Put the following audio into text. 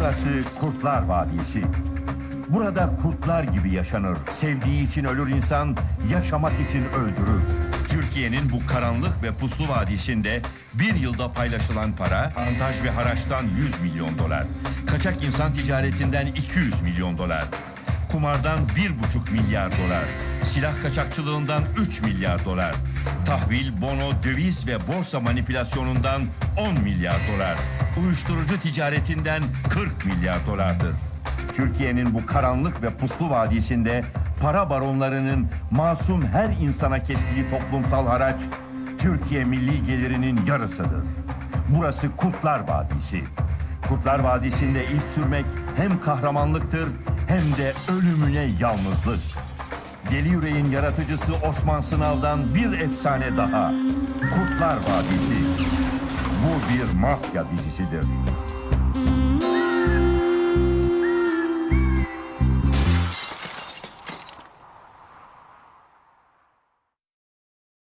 Burası Kurtlar Vadisi. Burada kurtlar gibi yaşanır. Sevdiği için ölür insan, yaşamak için öldürür. Türkiye'nin bu karanlık ve puslu vadisinde bir yılda paylaşılan para, antaj ve haraçtan 100 milyon dolar. Kaçak insan ticaretinden 200 milyon dolar. Kumardan 1,5 milyar dolar. Silah kaçakçılığından 3 milyar dolar. Tahvil, bono, döviz ve borsa manipülasyonundan 10 milyar dolar. Uyuşturucu ticaretinden 40 milyar dolardır. Türkiye'nin bu karanlık ve puslu vadisinde para baronlarının masum her insana kestiği toplumsal haraç Türkiye milli gelirinin yarısıdır. Burası Kurtlar Vadisi. Kurtlar Vadisi'nde iz sürmek hem kahramanlıktır hem de ölümüne yalnızlık. Deli Yüreğin yaratıcısı Osman Sınav'dan bir efsane daha. Kurtlar Vadisi. Bu bir mafya dizisidir.